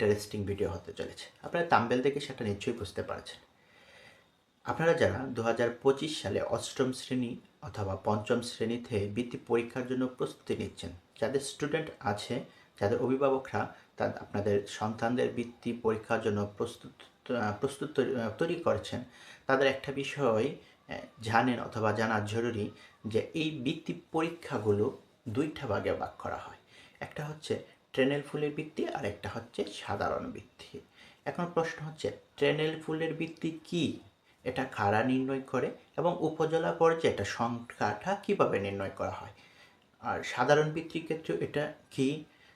Interesting video হতে চলেছে। আপনারা তাম্বেল দেখে সেটা নিশ্চয়ই বুঝতে পারছেন। আপনারা যারা দু হাজার পঁচিশ সালে অষ্টম শ্রেণি অথবা পঞ্চম শ্রেণীতে বৃত্তি পরীক্ষার জন্য প্রস্তুতি নিচ্ছেন, যাদের স্টুডেন্ট আছে, যাদের অভিভাবকরা তাদের আপনাদের সন্তানদের বৃত্তি পরীক্ষার জন্য প্রস্তুত প্রস্তুত তৈরি- করছেন, তাদের একটা বিষয় জানেন অথবা জানা জরুরি যে এই বৃত্তি পরীক্ষাগুলো দুইটা ভাগে ভাগ করা হয়। একটা হচ্ছে ট্রেনেল ফুলের বৃত্তি আর একটা হচ্ছে সাধারণ বৃত্তি এখন প্রশ্ন হচ্ছে, ট্রেনেল ফুলের বৃত্তি কি? এটা কারা নির্ণয় করে এবং উপজেলা পর্যায়ে এটা সংখ্যাটা কীভাবে নির্ণয় করা হয়? আর সাধারণ বৃত্তির ক্ষেত্রে এটা কি?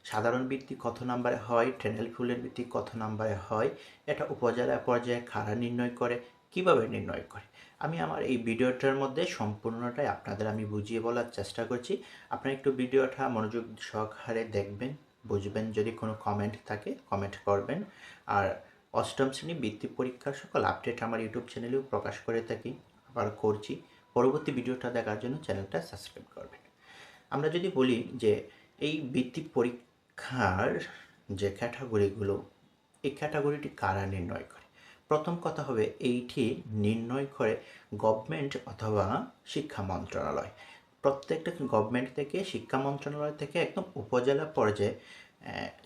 সাধারণ বৃত্তি কত নাম্বারে হয়? ট্রেনেল ফুলের বৃত্তি কত নাম্বারে হয়? এটা উপজেলা পর্যায়ে কারা নির্ণয় করে? কীভাবে নির্ণয় করে? আমি আমার এই ভিডিওটার মধ্যে সম্পূর্ণটাই আপনাদের আমি বুঝিয়ে বলার চেষ্টা করছি। আপনারা একটু ভিডিওটা মনোযোগ সহকারে দেখবেন। বুঝবেন যদি কোনো কমেন্ট থাকে কমেন্ট করবেন। আর অষ্টম শ্রেণি বৃত্তি পরীক্ষার সকল আপডেট আমার ইউটিউব চ্যানেলেও প্রকাশ করে থাকি, আবার করছি। পরবর্তী ভিডিওটা দেখার জন্য চ্যানেলটা সাবস্ক্রাইব করবেন। আমরা যদি বলি যে, এই বৃত্তি পরীক্ষার যে ক্যাটাগরিগুলো এই ক্যাটাগরিটি কারা নির্ণয় করে? প্রথম কথা হবে, এইটি নির্ণয় করে গভর্নমেন্ট অথবা শিক্ষা মন্ত্রণালয়। প্রত্যেকটা গভর্নমেন্ট থেকে, শিক্ষা মন্ত্রণালয় থেকে একদম উপজেলা পর্যায়ে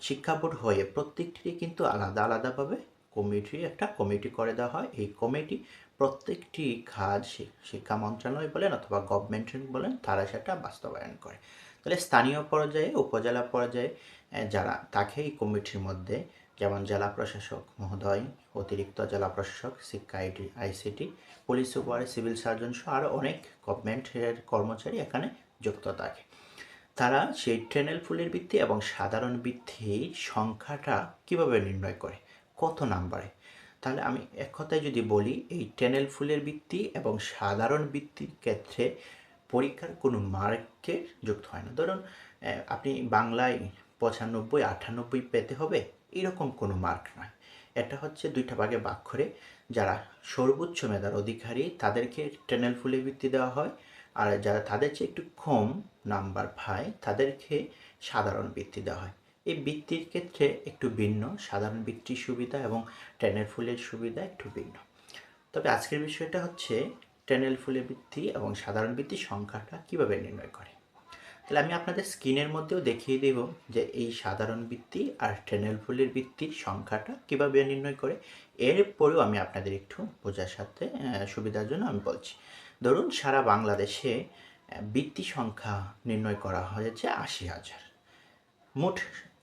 শিক্ষা বোর্ড হয়ে প্রত্যেকটি কিন্তু আলাদা আলাদাভাবে কমিটি একটা কমিটি করে দেওয়া হয়। এই কমিটি প্রত্যেকটি কাজ শিক্ষা মন্ত্রণালয় বলেন অথবা গভর্নমেন্ট বলেন, তারা সেটা বাস্তবায়ন করে। তাহলে স্থানীয় পর্যায়ে, উপজেলা পর্যায়ে যারা থাকে এই কমিটির মধ্যে যেমন জেলা প্রশাসক মহোদয়, অতিরিক্ত জেলা প্রশাসক, শিক্ষা, IT, ICT, police, super, civil surgeon সহ আরও অনেক গভর্নমেন্টের কর্মচারী এখানে যুক্ত থাকে। তারা সেই ট্রেনেল ফুলের বৃত্তি এবং সাধারণ ভিত্তির সংখ্যাটা কীভাবে নির্ণয় করে? কত নাম্বারে? তাহলে আমি এক কথায় যদি বলি, এই ট্রেনেল ফুলের বৃত্তি এবং সাধারণ বৃত্তির ক্ষেত্রে পরীক্ষার কোনো মার্কে যুক্ত হয় না। ধরুন আপনি বাংলায় পঁচানব্বই, আটানব্বই পেতে হবে এরকম কোনো মার্ক নয়। এটা হচ্ছে দুইটা ভাগে ভাগ করে যারা সর্বোচ্চ মেধার অধিকারী তাদেরকে ট্রেনেল ফুলের বৃত্তি দেওয়া হয় আর যারা তাদের চেয়ে একটু কম নাম্বার পায় তাদেরকে সাধারণ বৃত্তি দেওয়া হয়। এই বৃত্তির ক্ষেত্রে একটু ভিন্ন, সাধারণ বৃত্তির সুবিধা এবং ট্রেনের ফুলের সুবিধা একটু ভিন্ন। তবে আজকের বিষয়টা হচ্ছে ট্রেনেল ফুলের বৃত্তি এবং সাধারণ বৃত্তির সংখ্যাটা কীভাবে নির্ণয় করে? তাহলে আমি আপনাদের স্ক্রিনের মধ্যেও দেখিয়ে দেব যে এই সাধারণ বৃত্তি আর ট্রেনেল ফুলের বৃত্তির সংখ্যাটা কীভাবে নির্ণয় করে। এরপরেও আমি আপনাদের একটু বোঝার সাথে সুবিধার জন্য আমি বলছি। ধরুন সারা বাংলাদেশে বৃত্তি সংখ্যা নির্ণয় করা হয়েছে আশি হাজার। মোট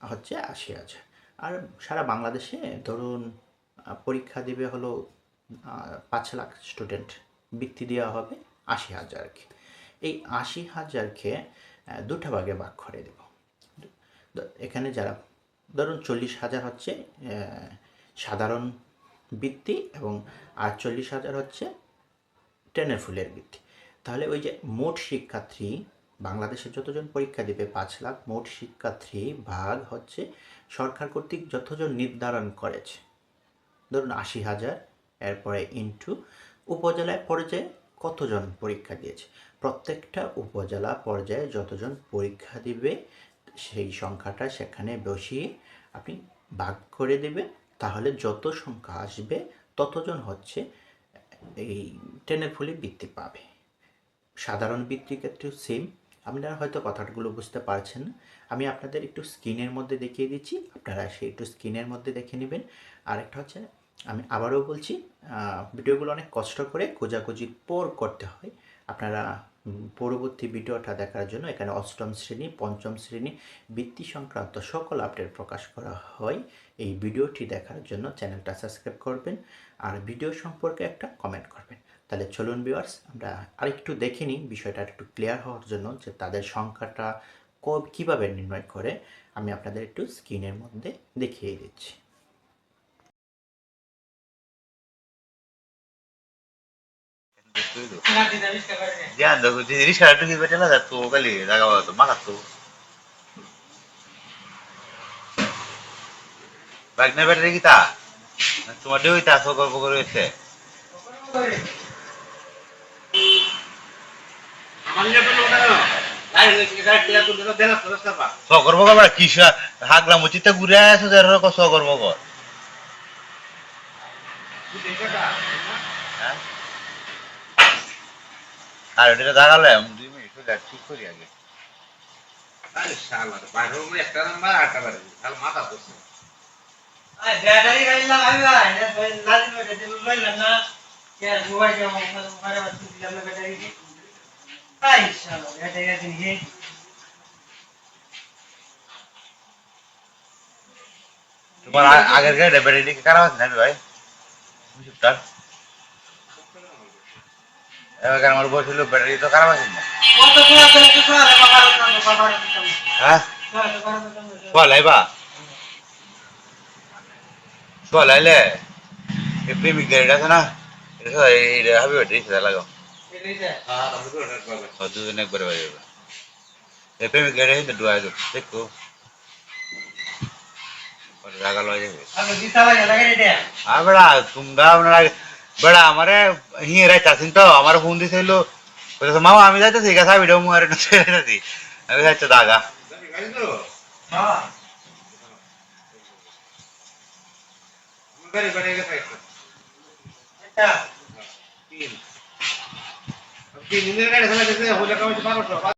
হচ্ছে আশি হাজার। আর সারা বাংলাদেশে ধরুন পরীক্ষা দিবে হলো পাঁচ লাখ স্টুডেন্ট বৃত্তি দেওয়া হবে আশি হাজারকে। এই আশি হাজারকে দুটা ভাগে ভাগ করে দেব। এখানে যারা, ধরুন চল্লিশ হাজার হচ্ছে সাধারণ বৃত্তি এবং আটচল্লিশ হাজার হচ্ছে টেনের ফুলের বৃত্তি। তাহলে ওই যে মোট শিক্ষার্থী বাংলাদেশে যতজন পরীক্ষা দিবে, পাঁচ লাখ মোট শিক্ষার্থী ভাগ হচ্ছে সরকার কর্তৃক যতজন নির্ধারণ করেছে। ধরুন আশি হাজার, এরপরে ইন্টু উপজেলায় পর্যায়ে কতজন পরীক্ষা দিয়েছে? প্রত্যেকটা উপজেলা পর্যায়ে যতজন পরীক্ষা দিবে, সেই সংখ্যাটা সেখানে বসিয়ে আপনি ভাগ করে দেবে। তাহলে যত সংখ্যা আসবে, ততজন হচ্ছে এই টেনের ফুলে বৃত্তি পাবে। সাধারণ বৃত্তির ক্ষেত্রেও সেম আপনারা হয়তো কথাগুলো বুঝতে পারছেন না। আমি আপনাদের একটু স্ক্রিনের মধ্যে দেখিয়ে দিচ্ছি। আপনারা সেই একটু স্ক্রিনের মধ্যে দেখে নেবেন। আরেকটা হচ্ছে আমি আবারও বলছি ভিডিওগুলো অনেক কষ্ট করে খোঁজাখুঁজির পর করতে হয়। আপনারা পরবর্তী ভিডিওটা দেখার জন্য এখানে অষ্টম শ্রেণি, পঞ্চম শ্রেণি, বৃত্তি সংক্রান্ত সকল আপডেট প্রকাশ করা হয়। এই ভিডিওটি দেখার জন্য চ্যানেলটা সাবস্ক্রাইব করবেন আর ভিডিও সম্পর্কে একটা কমেন্ট করবেন। তাহলে চলুন ভিউয়ার্স, আমরা আরেকটু দেখে নিই বিষয়টা একটু ক্লিয়ার হওয়ার জন্য যে তাদের সংখ্যাটা কীভাবে নির্ণয় করে। আমি আপনাদের একটু স্ক্রিনের মধ্যে দেখিয়ে দিচ্ছি। Bag na better kita. তোমার দেও তা সো গল্প করে হচ্ছে আমার নিয়ে কোনো ওটা স করব কবার কিসা হাগলা মুচিতে ঘুরে আসো যার স করব কর হ্যাঁ? আর এটা দাঁড়ালে দুই মিনিট হলে ঠিক করি আগে। ব্যাটারি গাড়ি লাগাবি ভাই নাজিম ভাই দিল লইলাম না। কে মোবাইল কে মোবাইল বাদ দিলাম না ব্যাটারি আই শালা ব্যাটারি গাড়ি হে তোমার আগের গাড়িটা ব্যাটারি খারাপ আছে ভাই? মুসুরটার এবার আমার বলছিল ব্যাটারি তো খারাপ আছে না। হ্যাঁ? আইবা সোয়াল এই প্রেমিক গাড়িটা আছে না? এটা হাবি ব্যাটারি সেটা লাগাও। এই যে ও দুজন একবারে বাজে এই প্রেমিক গাড়ি কিন্তু ডুয়াই দেবো দেখো। রাগা লয় যাবে। আমি দিতা লাগে লাগাই দে আর বেড়া তোমরা আপনারা বেড়া আমারে হিয়ে রাইতাছেন তো আমার ফোন দিছিল বলেছে মামা আমি যাইতেছি গাছা ভিডিও মুয়ারে নাতি আমি যাইতে দাগা হ্যাঁ এটা তিন দিনের গাড়ি চালাইতেছে হলে কামাইছে বারোশো